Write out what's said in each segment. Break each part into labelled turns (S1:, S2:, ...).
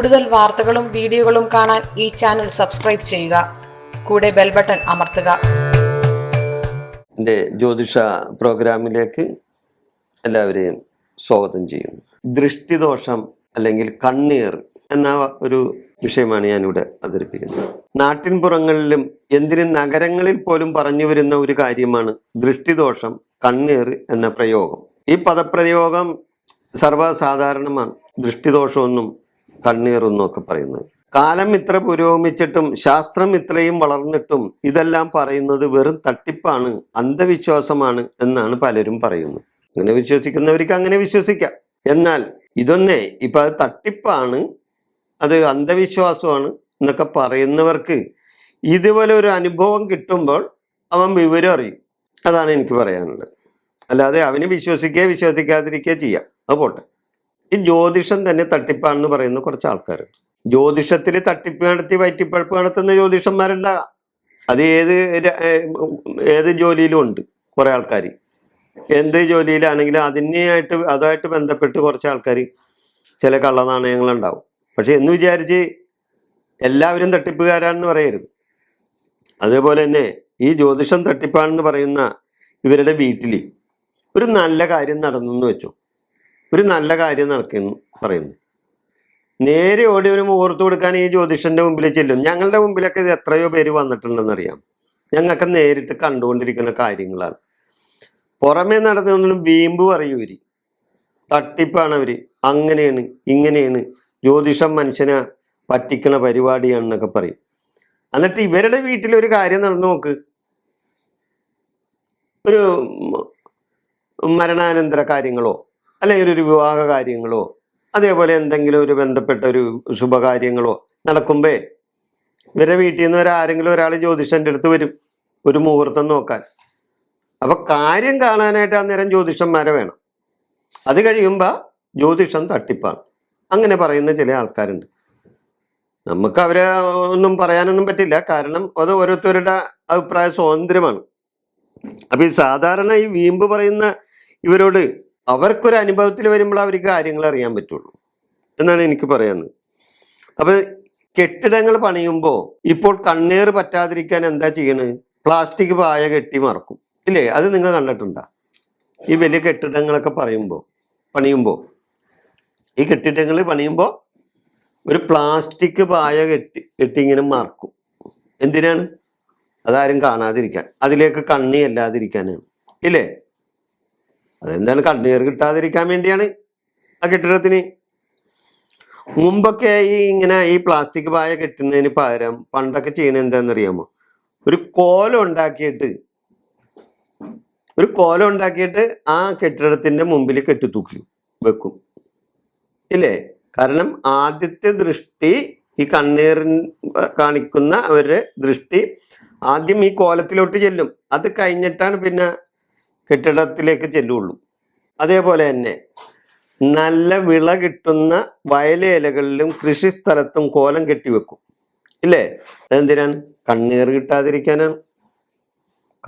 S1: കൂടുതൽ വാർത്തകളും വീഡിയോകളും കാണാൻ ഈ ചാനൽ സബ്സ്ക്രൈബ് ചെയ്യുക. കൂടെ ബെൽ ബട്ടൺ അമർത്തുക.
S2: എന്റെ ജ്യോതിഷ പ്രോഗ്രാമിലേക്ക് എല്ലാവരെയും സ്വാഗതം ചെയ്യുന്നു ദൃഷ്ടിദോഷം അല്ലെങ്കിൽ കണ്ണീർ എന്ന ഒരു വിഷയമാണ് ഞാനിവിടെ അവതരിപ്പിക്കുന്നത്. നാട്ടിൻപുറങ്ങളിലും എന്തിനും നഗരങ്ങളിൽ പോലും പറഞ്ഞു വരുന്ന ഒരു കാര്യമാണ് ദൃഷ്ടിദോഷം കണ്ണീർ എന്ന പ്രയോഗം. ഈ പദപ്രയോഗം സർവസാധാരണമാണ്. ദൃഷ്ടിദോഷമൊന്നും കണ്ണീറൊന്നും ഒക്കെ പറയുന്നത്. കാലം ഇത്ര പുരോഗമിച്ചിട്ടും ശാസ്ത്രം ഇത്രയും വളർന്നിട്ടും ഇതെല്ലാം പറയുന്നത് വെറും തട്ടിപ്പാണ് അന്ധവിശ്വാസമാണ് എന്നാണ് പലരും പറയുന്നത്. അങ്ങനെ വിശ്വസിക്കുന്നവർക്ക് അങ്ങനെ വിശ്വസിക്കാം. എന്നാൽ ഇതൊന്നേ ഇപ്പൊ അത് തട്ടിപ്പാണ് അത് അന്ധവിശ്വാസമാണ് എന്നൊക്കെ പറയുന്നവർക്ക് ഇതുപോലെ ഒരു അനുഭവം കിട്ടുമ്പോൾ അവൻ വിവരം അറിയും. അതാണ് എനിക്ക് പറയാനുള്ളത്. അല്ലാതെ അവന് വിശ്വസിക്കുക വിശ്വസിക്കാതിരിക്കുക ചെയ്യാം. അത് പോട്ടെ. ഈ ജ്യോതിഷം തന്നെ തട്ടിപ്പാണെന്ന് പറയുന്ന കുറച്ച് ആൾക്കാർ ജ്യോതിഷത്തിൽ തട്ടിപ്പ് നടത്തി വയറ്റിപ്പഴപ്പ് നടത്തുന്ന ജ്യോതിഷന്മാരുണ്ടാകാം അത് ഏത് ഏത് ജോലിയിലും ഉണ്ട് കുറേ ആൾക്കാർ എന്ത് ജോലിയിലാണെങ്കിലും അതിനെയായിട്ട് അതുമായിട്ട് ബന്ധപ്പെട്ട് കുറച്ച് ആൾക്കാർ ചില കള്ളനാണയങ്ങളുണ്ടാവും. പക്ഷെ എന്ന് വിചാരിച്ച് എല്ലാവരും തട്ടിപ്പുകാരാണെന്ന് പറയരുത്. അതേപോലെ തന്നെ ഈ ജ്യോതിഷം തട്ടിപ്പാണെന്ന് പറയുന്ന ഇവരുടെ വീട്ടിൽ ഒരു നല്ല കാര്യം നടന്നു എന്ന് വെച്ചു. ഒരു നല്ല കാര്യം നടക്കുന്നു പറയുന്നു. നേരെ ഓടി ഒരു മുഹൂർത്ത് കൊടുക്കാൻ ഈ ജ്യോതിഷന്റെ മുമ്പിൽ ചെല്ലും. ഞങ്ങളുടെ മുമ്പിലൊക്കെ ഇത് എത്രയോ പേര് വന്നിട്ടുണ്ടെന്നറിയാം. ഞങ്ങൾക്ക് നേരിട്ട് കണ്ടുകൊണ്ടിരിക്കുന്ന കാര്യങ്ങളാണ്. പുറമേ നടന്നൊന്നും വീമ്പ് പറയൂ ഇവർ. തട്ടിപ്പാണ് അവർ. അങ്ങനെയാണ് ഇങ്ങനെയാണ് ജ്യോതിഷം മനുഷ്യനെ പറ്റിക്കണ പരിപാടിയാണെന്നൊക്കെ പറയും. എന്നിട്ട് ഇവരുടെ വീട്ടിൽ ഒരു കാര്യം നടന്നു നോക്ക്. ഒരു മരണാനന്തര കാര്യങ്ങളോ അല്ലെങ്കിൽ ഒരു വിവാഹ കാര്യങ്ങളോ അതേപോലെ എന്തെങ്കിലും ഒരു ബന്ധപ്പെട്ട ഒരു ശുഭകാര്യങ്ങളോ നടക്കുമ്പേ ഇവരെ വീട്ടിൽ നിന്ന് ഒരാരെങ്കിലും ഒരാൾ ജ്യോതിഷന്റെ അടുത്ത് വരും ഒരു മുഹൂർത്തം നോക്കാൻ. അപ്പൊ കാര്യം കാണാനായിട്ട് അന്നേരം ജ്യോതിഷന്മാരെ വേണം. അത് കഴിയുമ്പോൾ ജ്യോതിഷം തട്ടിപ്പാണ്. അങ്ങനെ പറയുന്ന ചില ആൾക്കാരുണ്ട്. നമുക്ക് അവരെ ഒന്നും പറയാനൊന്നും പറ്റില്ല. കാരണം അത് ഓരോരുത്തരുടെ അഭിപ്രായ സ്വാതന്ത്ര്യമാണ്. അപ്പൊ ഈ സാധാരണ ഈ വീമ്പ് പറയുന്ന ഇവരോട് അവർക്കൊരു അനുഭവത്തിൽ വരുമ്പോൾ അവർക്ക് കാര്യങ്ങൾ അറിയാൻ പറ്റുള്ളൂ. എന്നാണ് എനിക്ക് പറയാനുള്ളത്. അപ്പൊ കെട്ടിടങ്ങൾ പണിയുമ്പോൾ ഇപ്പോൾ കണ്ണീർ പറ്റാതിരിക്കാൻ എന്താ ചെയ്യണത് പ്ലാസ്റ്റിക് പായ കെട്ടി മറക്കും. ഇല്ലേ? അത് നിങ്ങൾ കണ്ടിട്ടുണ്ടോ? ഈ വലിയ കെട്ടിടങ്ങളൊക്കെ പറയുമ്പോൾ പണിയുമ്പോൾ ഈ കെട്ടിടങ്ങൾ പണിയുമ്പോൾ ഒരു പ്ലാസ്റ്റിക് പായ കെട്ടി കെട്ടി ഇങ്ങനെ മറക്കും. എന്തിനാണ്? അതാരും കാണാതിരിക്കാൻ. അതിലേക്ക് കണ്ണി അല്ലാതിരിക്കാനാണ് ഇല്ലേ? അതെന്താണ് കണ്ണീർ കിട്ടാതിരിക്കാൻ വേണ്ടിയാണ് ആ കെട്ടിടത്തിന്? മുമ്പൊക്കെ ഈ ഇങ്ങനെ ഈ പ്ലാസ്റ്റിക് പായ കെട്ടുന്നതിന് പകരം പണ്ടൊക്കെ ചെയ്യണത് എന്താണെന്നറിയാമോ? ഒരു കോലം ഉണ്ടാക്കിയിട്ട് ഒരു കോലം ഉണ്ടാക്കിയിട്ട് ആ കെട്ടിടത്തിന്റെ മുമ്പിൽ കെട്ടിത്തൂക്കി വെക്കും. ഇല്ലേ? കാരണം ആദ്യത്തെ ദൃഷ്ടി ഈ കണ്ണീറിൻ കാണിക്കുന്ന അവരുടെ ദൃഷ്ടി ആദ്യം ഈ കോലത്തിലോട്ട് ചെല്ലും. അത് കഴിഞ്ഞിട്ടാണ് പിന്നെ കെട്ടിടത്തിലേക്ക് ചെല്ലുള്ളൂ. അതേപോലെ തന്നെ നല്ല വിള കിട്ടുന്ന വയലേലകളിലും കൃഷിസ്ഥലത്തും കോലം കെട്ടിവെക്കും. ഇല്ലേ? അതെന്തിനാണ്? കണ്ണീർ കിട്ടാതിരിക്കാനാണ്.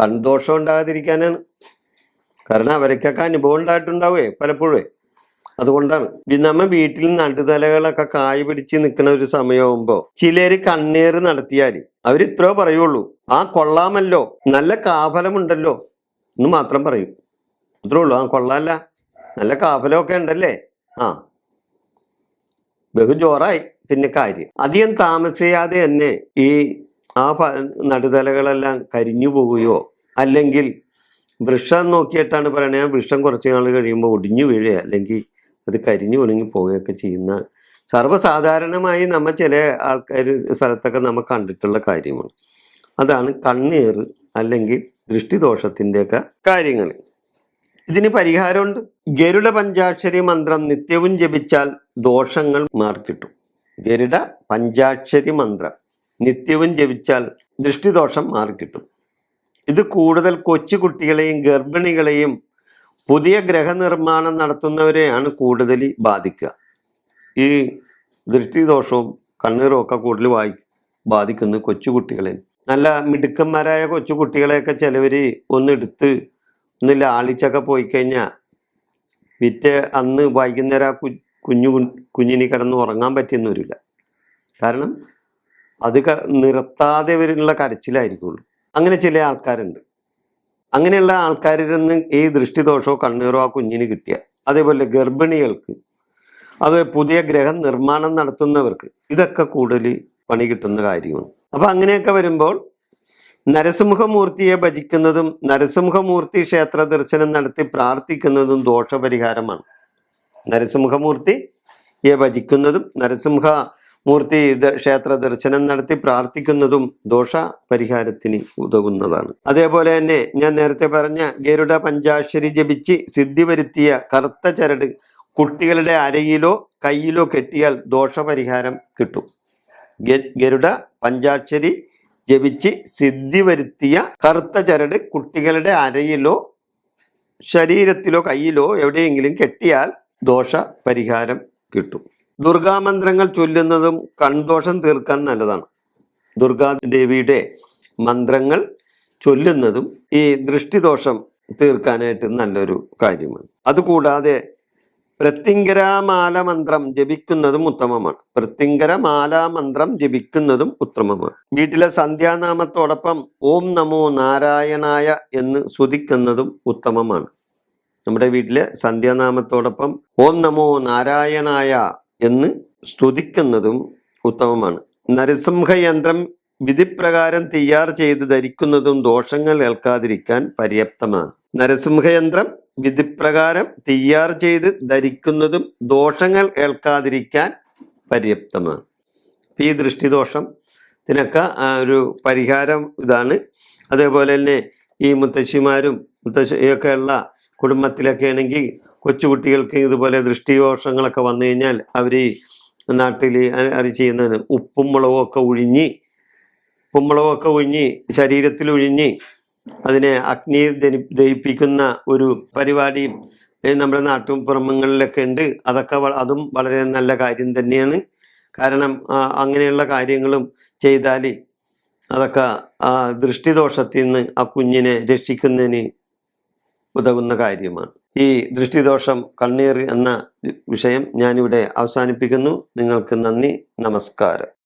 S2: കൺദോഷം ഉണ്ടാകാതിരിക്കാനാണ്. കാരണം അവരൊക്കെ അനുഭവം ഉണ്ടായിട്ടുണ്ടാവേ പലപ്പോഴേ അതുകൊണ്ടാണ്. നമ്മ വീട്ടിൽ നടുതലകളൊക്കെ കായ് പിടിച്ച് നിൽക്കുന്ന ഒരു സമയമാകുമ്പോൾ ചിലര് കണ്ണീർ നടത്തിയാൽ അവർ ഇത്രയോ പറയുള്ളൂ ആ കൊള്ളാമല്ലോ നല്ല കാഫലമുണ്ടല്ലോ എന്ന് മാത്രം പറയും. അത്രേ ഉള്ളൂ. ആ കൊള്ളാല്ല. നല്ല കാഫലമൊക്കെ ഉണ്ടല്ലേ? ആ. ബഹുജോറായി പിന്നെ കാര്യം. അധികം താമസിയാതെ തന്നെ ഈ ആ നടുതലകളെല്ലാം കരിഞ്ഞു പോവുകയോ അല്ലെങ്കിൽ വൃക്ഷം നോക്കിയിട്ടാണ് പറയണേ. വൃക്ഷം കുറച്ച് നാൾ കഴിയുമ്പോൾ ഒടിഞ്ഞു വീഴുക അല്ലെങ്കിൽ അത് കരിഞ്ഞു ഉണങ്ങി പോവുകയൊക്കെ ചെയ്യുന്ന സർവസാധാരണമായി നമ്മൾ ചില ആൾക്കാർ സ്ഥലത്തൊക്കെ നമ്മൾ കണ്ടിട്ടുള്ള കാര്യമാണ്. അതാണ് കണ്ണീർ അല്ലെങ്കിൽ ദൃഷ്ടിദോഷത്തിന്റെയൊക്കെ കാര്യങ്ങൾ. ഇതിന് പരിഹാരമുണ്ട്. ഗരുഡ പഞ്ചാക്ഷരി മന്ത്രം നിത്യവും ജപിച്ചാൽ ദോഷങ്ങൾ മാർക്കിട്ടും ഗരുഡ പഞ്ചാക്ഷരി മന്ത്രം നിത്യവും ജപിച്ചാൽ ദൃഷ്ടിദോഷം മാറിക്കിട്ടും ഇത് കൂടുതൽ കൊച്ചു കുട്ടികളെയും ഗർഭിണികളെയും പുതിയ ഗ്രഹനിർമ്മാണം നടത്തുന്നവരെയാണ് കൂടുതൽ ബാധിക്കുക. ഈ ദൃഷ്ടിദോഷവും കണ്ണീറും ഒക്കെ കൂടുതൽ വായി ബാധിക്കുന്നത് കൊച്ചുകുട്ടികളെ നല്ല മിടുക്കന്മാരായ കൊച്ചു കുട്ടികളെയൊക്കെ ചിലവർ ഒന്നെടുത്ത് ഒന്ന് ലാളിച്ചൊക്കെ പോയി കഴിഞ്ഞാൽ പിറ്റേ അന്ന് വൈകുന്നേരം ആ കുഞ്ഞു കുഞ്ഞിനി കിടന്ന് ഉറങ്ങാൻ പറ്റിയെന്ന് കാരണം അത് നിർത്താതെ വരുന്നുള്ള കരച്ചിലായിരിക്കുള്ളൂ. അങ്ങനെ ചില ആൾക്കാരുണ്ട്. അങ്ങനെയുള്ള ആൾക്കാരിൽ നിന്ന് ഈ ദൃഷ്ടിദോഷമോ കണ്ണീറോ ആ കുഞ്ഞിന് കിട്ടിയ. അതേപോലെ ഗർഭിണികൾക്ക് അത് പുതിയ ഗ്രഹം നിർമ്മാണം നടത്തുന്നവർക്ക് ഇതൊക്കെ കൂടുതൽ പണി കിട്ടുന്ന കാര്യമാണ്. അപ്പൊ അങ്ങനെയൊക്കെ വരുമ്പോൾ നരസിംഹമൂർത്തിയെ ഭജിക്കുന്നതും നരസിംഹമൂർത്തി ക്ഷേത്ര ദർശനം നടത്തി പ്രാർത്ഥിക്കുന്നതും ദോഷപരിഹാരമാണ്. നരസിംഹമൂർത്തിയെ ഭജിക്കുന്നതും നരസിംഹ മൂർത്തി ക്ഷേത്ര ദർശനം നടത്തി പ്രാർത്ഥിക്കുന്നതും ദോഷ പരിഹാരത്തിന് ഉതകുന്നതാണ്. അതേപോലെ തന്നെ ഞാൻ നേരത്തെ പറഞ്ഞ ഗരുഡ പഞ്ചാക്ഷരി ജപിച്ച് സിദ്ധി വരുത്തിയ കറുത്ത ചരട് കുട്ടികളുടെ അരയിലോ കയ്യിലോ കെട്ടിയാൽ ദോഷപരിഹാരം കിട്ടും. ഗരുഡ പഞ്ചാക്ഷരി ജപിച്ച് സിദ്ധി വരുത്തിയ കറുത്ത ചരട് കുട്ടികളുടെ അരയിലോ ശരീരത്തിലോ കയ്യിലോ എവിടെയെങ്കിലും കെട്ടിയാൽ ദോഷ പരിഹാരം കിട്ടും. ദുർഗാമന്ത്രങ്ങൾ ചൊല്ലുന്നതും കൺദോഷം തീർക്കാൻ നല്ലതാണ്. ദുർഗാദേവിയുടെ മന്ത്രങ്ങൾ ചൊല്ലുന്നതും ഈ ദൃഷ്ടിദോഷം തീർക്കാനായിട്ട് നല്ലൊരു കാര്യമാണ്. അതുകൂടാതെ പ്രത്യങ്കരമാല മന്ത്രം ജപിക്കുന്നതും ഉത്തമമാണ്. പ്രത്യങ്കരമാല മന്ത്രം ജപിക്കുന്നതും ഉത്തമമാണ്. വീട്ടിലെ സന്ധ്യാനാമത്തോടൊപ്പം ഓം നമോ നാരായണായ എന്ന് സ്തുതിക്കുന്നതും ഉത്തമമാണ്. നമ്മുടെ വീട്ടിലെ സന്ധ്യാനാമത്തോടൊപ്പം ഓം നമോ നാരായണായ എന്ന് സ്തുതിക്കുന്നതും ഉത്തമമാണ്. നരസിംഹയന്ത്രം വിധിപ്രകാരം തയ്യാർ ചെയ്ത് ധരിക്കുന്നതും ദോഷങ്ങൾ ഏൽക്കാതിരിക്കാൻ പര്യാപ്തമാണ്. നരസിംഹയന്ത്രം വിധിപ്രകാരം തയ്യാർ ചെയ്ത് ധരിക്കുന്നതും ദോഷങ്ങൾ ഏൽക്കാതിരിക്കാൻ പര്യാപ്തമാണ്. ഈ ദൃഷ്ടിദോഷം ഇതിനൊക്കെ ഒരു പരിഹാരം ഇതാണ്. അതേപോലെ തന്നെ ഈ മുത്തശ്ശിമാരും മുത്തശ്ശിയൊക്കെ ഉള്ള കുടുംബത്തിലൊക്കെ ആണെങ്കിൽ കൊച്ചുകുട്ടികൾക്ക് ഇതുപോലെ ദൃഷ്ടിദോഷങ്ങളൊക്കെ വന്നു കഴിഞ്ഞാൽ അവർ നാട്ടിൽ അത് ചെയ്യുന്നതിന് ഉപ്പും മുളകും ഒക്കെ ഉഴിഞ്ഞ് ഉപ്പും മുളകും ഒക്കെ ഉഴിഞ്ഞ് ശരീരത്തിൽ ഉഴിഞ്ഞ് അതിനെ അഗ്നി ദഹിപ്പിക്കുന്ന ഒരു പരിപാടി നമ്മുടെ നാട്ടും പുറമങ്ങളിലൊക്കെ ഉണ്ട്. അതൊക്കെ അതും വളരെ നല്ല കാര്യം തന്നെയാണ്. കാരണം അങ്ങനെയുള്ള കാര്യങ്ങളും ചെയ്താൽ അതൊക്കെ ആ ദൃഷ്ടിദോഷത്തിൽ നിന്ന് ആ കുഞ്ഞിനെ രക്ഷിക്കുന്നതിന് ഉതകുന്ന കാര്യമാണ്. ഈ ദൃഷ്ടിദോഷം കണ്ണീർ എന്ന വിഷയം ഞാനിവിടെ അവസാനിപ്പിക്കുന്നു. നിങ്ങൾക്ക് നന്ദി നമസ്കാരം.